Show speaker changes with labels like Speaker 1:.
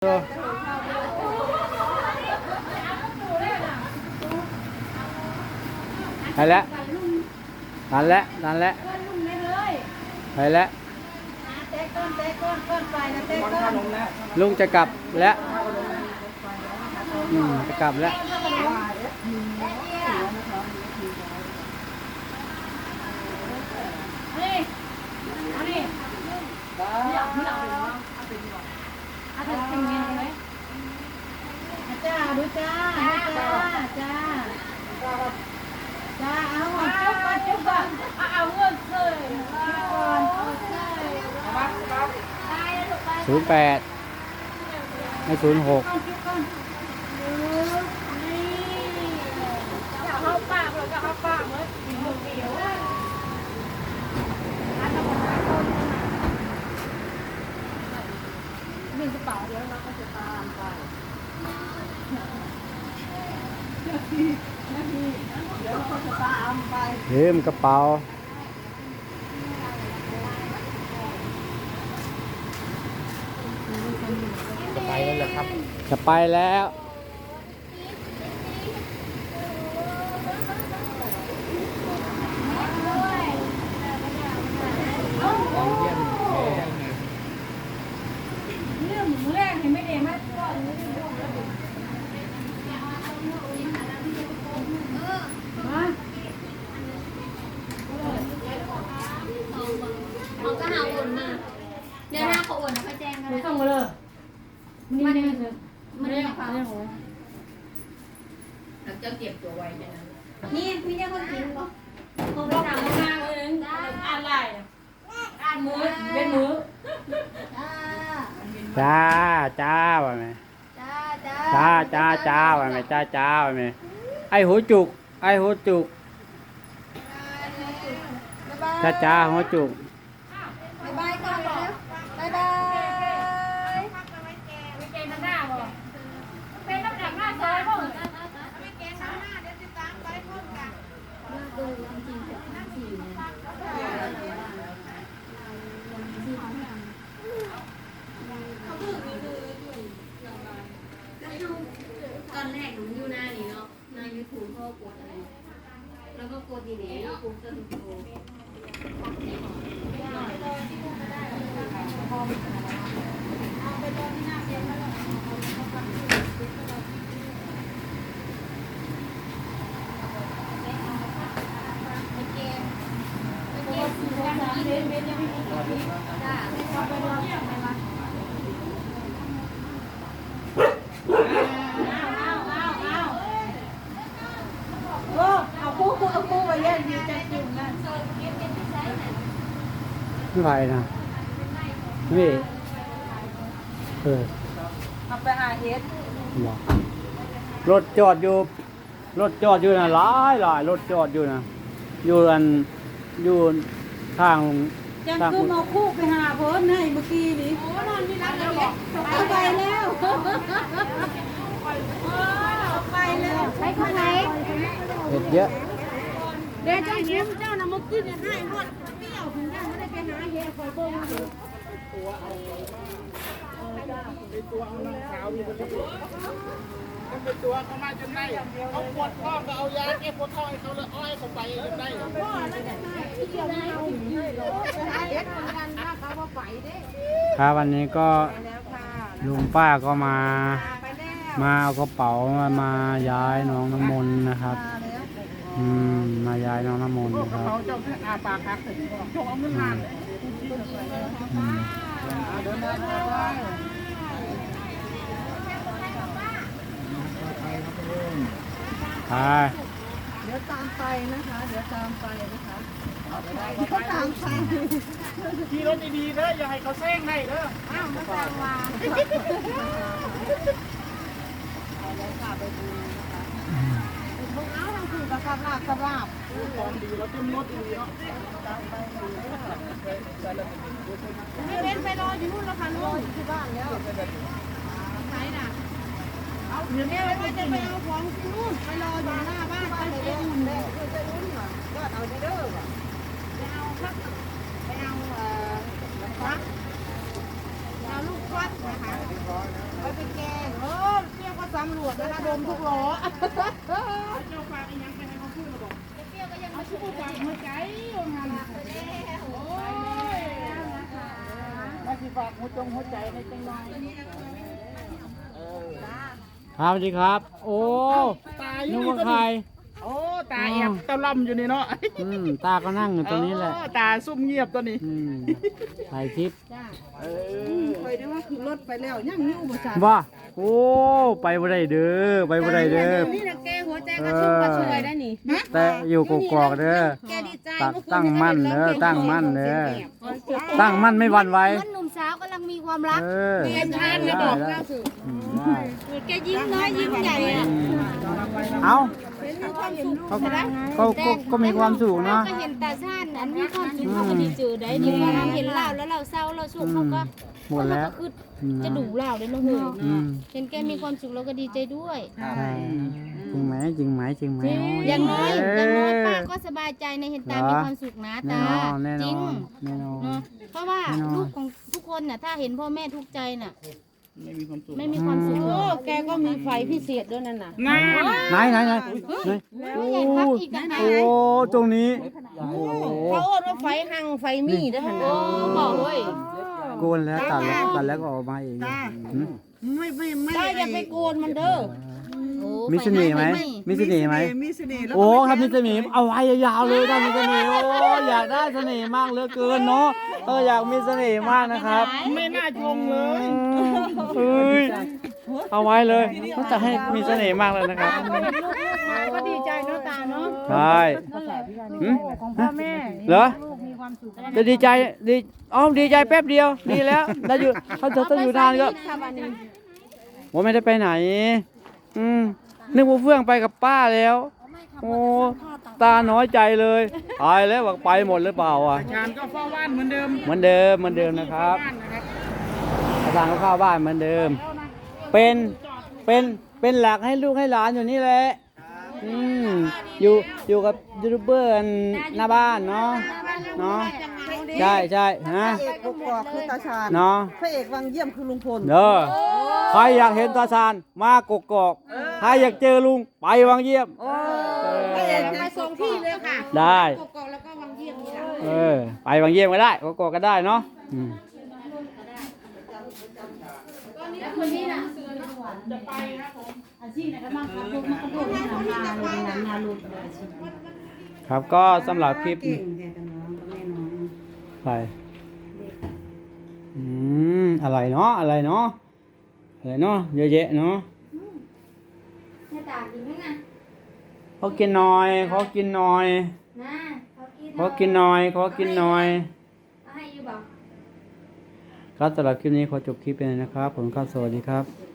Speaker 1: ไปแล้วนั่นแหละนั่นแหละไปแล้วลุงจะกลับแล้วอืมจะกลับแล้ว
Speaker 2: นี่นี่ เราไปเนาะเอาไปทำงานไหมจ้าดูจ้าจ้าจ้าจ้าเอาจุ๊บก่อนจุ๊บก่อนเอาเงินเลยก่อน
Speaker 1: ศูนย์แปดไม่ศูนย์หก
Speaker 2: จุ๊บก่อนนี่อยากเข้าปากเลยจะเข้าปากเลย กินหมดเดียวเรากระเป๋าเดี๋ยวเราก็จะตามไป
Speaker 1: ลืมกระเป๋าจะไปแล้วครับ จะไปแล้ว
Speaker 2: เรื่องแรกเห็นไม่เดมากก็มา
Speaker 3: เขาก็หาโอนมา เดี๋ยวถ้าเขาโอนเขาแจ้งกัน
Speaker 2: ไม่
Speaker 3: นะ
Speaker 2: ต้องมาเลยมันนี่เนี่ย
Speaker 3: มัน
Speaker 2: เรี
Speaker 3: เรี
Speaker 2: ย
Speaker 3: ย
Speaker 2: ก
Speaker 3: ก
Speaker 2: เรียก
Speaker 3: เขา
Speaker 2: โอ้ย
Speaker 3: นี่พี่เนี่ยคนกินก็เขา
Speaker 2: เรา
Speaker 3: ไม่
Speaker 2: ทำ
Speaker 3: ทำ
Speaker 2: มากเลยอ่านไลน์อ่านมือเป็นมือ
Speaker 3: จ้า
Speaker 1: จ้าจ้าว่าไหม
Speaker 3: จ้าจ้า
Speaker 1: จ้าจ้าจ้าว่าไหมจ้าจ้าว่าไหมไอหัวจุก ไอหัวจุกจ้าจ้าหัวจุก
Speaker 3: บ๊ายบายก่อนแล้วบ๊ายบาย
Speaker 2: ไม่เกณฑ์หน้าบ่เป็นน้ำหนักหน้าซอยบ่
Speaker 3: ดูจริงๆกับทั้งสี่เนี่ยตอนแรกหนูอยู่หน้านี้เนาะหน้ายูทูบเขา กดอะไรแล้วก็กดดีๆยูทูบจะถูก
Speaker 2: โอ้เอาคู่คู่เอาคู่ ไปเย็นดีใจจริงนะ
Speaker 1: ไม่ไหวนะนี่เออ
Speaker 2: เอาไปอาเอส
Speaker 1: บอกรถจอดอยู่ รถจอดอยู่นะหลายหลายรถจอดอยู่นะอยู่อันอยู่ทาง
Speaker 2: จังคือมาคู่ไปหาเพิ่นให้เมื่อกี้นี้โอ้นอนที่รักแล้วบอกไปแล้วไปแล้วไปคนไหน
Speaker 1: เห็ดเยอะ
Speaker 2: เดี๋ยวเจ้ายิ้มเจ้าน่ะมาขึ้นให้หมดเปรี้ยวถึงได้ไม่ได้ไปหาแย่คอยเบิ่งอยู่
Speaker 4: เป็นตัวเขามาจนได้เขาปวดท้องก็เอายาแก้ปวดท้องให้เขาเลยอ้อยเขาไปจนได้
Speaker 1: ครับวันนี้ก็ลุงป้าก็มา มาเอากระเป๋ามามาย้ายน้องน้ำมนต์นะครับ อืมมายายน้องน้ำมนต์นะครับ
Speaker 4: เขาจะอาปากคักถึงจงเอาเงินมา
Speaker 1: อืม
Speaker 4: เดินได้ได้
Speaker 1: ไป
Speaker 2: เดี๋ยวตามไปนะคะ เดี๋ยวตามไปนะคะเดี๋ยวตามไป
Speaker 4: ขี่รถดีๆเด้ออย่าให้เขาแซงให้เด้อ
Speaker 2: อ้าวมาตามมาพ คือกระสับลาบกระลาบ
Speaker 4: ของดีแล้วเต็มรถดีเนาะ
Speaker 2: ไม่เว้นไปรออยู่นู่นแล้วค่ะลูกที่บ้านแล้วไหนน่ะเอาเดี๋ยวนี้ว่าจะไปเอาของที่นู่นไปรออยู่หน้าบ้านไปเองเลยจะรุ่นเหรอก็เอาดีเด้อไปเอาครับไปเอาเอ่อฟักเอาลูกฟัดนะคะไปเป็นแกงเออเรี้ยวก็สำรวจนะคะดมทุกล้อ
Speaker 4: เจ้าฝากอีหยังไปให้เขาพูดระบอก
Speaker 3: เปรี้ยวก็ยังมา
Speaker 4: ผู้ฝากหัวใจว่างั้นโอ้ยมาสิฝากหัวจงหัวใจในจังหวะเออ
Speaker 1: ครับสวัสดีครับ โอ้
Speaker 4: ตาอ
Speaker 1: นึ
Speaker 4: ยู่
Speaker 1: ก
Speaker 4: นี่
Speaker 1: ว่า
Speaker 4: ตัว
Speaker 1: ใคร
Speaker 4: นี้โอ้ตาแอบตะล่อมอยู่นี่เนาะ
Speaker 1: อืมตาก็นั่งอยู่ตรงนี้แหละ
Speaker 4: เออตาซุ่มเงียบตัวนี้
Speaker 1: อืมถ่ายคลิป
Speaker 4: เออ
Speaker 2: ไปได้ว่าคือรถไปแล้วยังอยู่บ่จ้า
Speaker 1: ว่าโอ้ไปบ่ได้เด้อไปบ่ได้เด้อ
Speaker 2: นี่นะแกหัวใจกระชุ่มกระชวยได้นี่
Speaker 1: แต่อยู่กกอกเด้อ
Speaker 2: แกดีใจ
Speaker 1: ตั้งตั้งมั่นเด้อตั้งมั่นเด้อตั้งมั่นไม่หวั่นไหว
Speaker 3: มันหนุ่มสาวกำลังมีความรัก
Speaker 1: เออ
Speaker 2: เรียนทาน
Speaker 1: ได้
Speaker 2: ไม่บอก
Speaker 1: ได้
Speaker 2: เล่าสู่
Speaker 1: อืมได้
Speaker 3: แกยิ้มน้อยยิ้มใหญ่อะ
Speaker 1: อืม เอาเขาเขาก็ก็มีความสุขเนาะ
Speaker 3: ก็เห็นตาชาติอันมีความสุขเขาก็ดีเจอได้ดีว่าเราเห็นเราแล้วเราเศร้าเราสุขเขาก็
Speaker 1: หมดแล้ว
Speaker 3: เขาก็คือ
Speaker 1: อืม
Speaker 3: จะดูเราได้เนาะเฮ้ย
Speaker 1: อืม
Speaker 3: เห็นแกมีความสุขเราก็ดีใจด้วย
Speaker 1: ใช่จริงไหมจริงไหมจริงไหม
Speaker 3: อย่างน้อยอย่างน้อยป้า
Speaker 1: เก็
Speaker 3: สบายใจในเห็นตา
Speaker 1: เหรอ
Speaker 3: มีความสุขนะ
Speaker 1: แน่
Speaker 3: ตาน
Speaker 1: อนแน่
Speaker 3: จ
Speaker 1: น
Speaker 3: ริง
Speaker 1: อนแน่นอน
Speaker 3: เนาะเพราะว่า
Speaker 1: แน่นอน
Speaker 3: ลูกของทุกคนน่ะถ้าเห็นพ่อแม่ทุกข์ใจน่ะ
Speaker 4: ไม่มีความสุข
Speaker 3: ไม่มีความสุขหร
Speaker 2: โอ้
Speaker 3: อก
Speaker 2: แกก็มีไฟพิเศษด้วยนั่นน่ะ
Speaker 4: นั่น
Speaker 1: ไหนไหนไหนไหน
Speaker 3: ไม่ใหญ่พักอีกนะ
Speaker 1: โอ้ตรงนี้โอ้
Speaker 2: เขาเอิ้นว่าไฟหังไฟมีเด้อหั่น
Speaker 3: โอ้
Speaker 2: น่ะ
Speaker 3: บอกเว้ย
Speaker 1: โกนแล้วตัดแล้วตัดแล้วก็ออกมาเองหืม
Speaker 5: ไม่ไม่ไม่
Speaker 2: ได้อย่าไปโกนมันเด้อ
Speaker 3: โอ้
Speaker 1: มีเสน่ห์ไหม
Speaker 3: ฟ
Speaker 1: มีเสน่ห์ไหม
Speaker 5: มีเสน่ห์แล้ว
Speaker 1: โอ้ครับมีเสน่ห์เอาไว้ยาวๆเลยถ้ามีเสน่ห์โอ้อยากได้เสน่ห์มากเหลือเกินเนาะเอออยากมีเสน่ห์มากนะครับ
Speaker 4: ไม่น่าชงเลย
Speaker 1: เฮ้ยเอาไว้เลยเขาจะให้มีเสน่ห์มากเลยนะครับ
Speaker 2: ก็ดีใจเนาะตาเนาะ
Speaker 1: ใช่หืม
Speaker 2: ของพ่อแม่
Speaker 1: เหรอ
Speaker 2: ลูกมีความสุข
Speaker 1: จะดีใจดีอ๋อดีใจแป๊บเดียวดีแล้วแล้วอยู่เขาจะต้องอยู่นานก็
Speaker 2: ค่ะวันนี้
Speaker 1: ผมไม่ได้ไปไหน อืมนึกว่าเฟื่องไปกับป้าแล้ว โอ้ตาน้อยใจเลยตายแล้วบอกไปหมดหรือเปล่าอะ
Speaker 4: งานก็เฝ้าบ้านเหมือนเดิม
Speaker 1: เหมือนเดิมเหมือนเดิมนะครับ
Speaker 4: บ้านนะครับ
Speaker 1: อาจารย์ก็เข้าบ้านเหมือนเดิม เป็นเป็นเป็นหลักให้ลูกให้หลานอยู่นี่แหละอืมอยู่อยู่กับยูทูบเบอร์หน้าบ้านเนาะเนาะใช่ใช่ฮะ
Speaker 5: พระเอกกกอกคือตาชาญ
Speaker 1: เนาะ
Speaker 5: พระเอกวังเยี่ยมคือลุงพล
Speaker 1: เด้อใครอยากเห็นตาชานมากกอกใครอยากเจอลุงไปวังเยี่ยม
Speaker 2: พระเอกไปส่งที่เลยค่ะ
Speaker 1: ได้
Speaker 2: กกอกแล้วก็วังเยี่ยมนี่ล่ะ
Speaker 1: เออไปวังเยี่ยมก็ได้กกอกก็ได้เนาะ อืม
Speaker 3: คนนี้น่ะ
Speaker 1: ครับก็สำหรับคลิปไปอืมอะไรเนาะอะไรเนาะอะไรเนาะเยอะแยะเนาะ
Speaker 3: หน้าตาดีไหมน่ะ
Speaker 1: ขอกินหน่อยขอกินหน่อย
Speaker 3: นะเขากิน
Speaker 1: ขอกินหน่อยขอกินหน่อย
Speaker 3: เอาให้อยู่บอก
Speaker 1: ครับสำหรับคลิปนี้ขอจบคลิปไปเลยนะครับผมครับสวัสดีครับ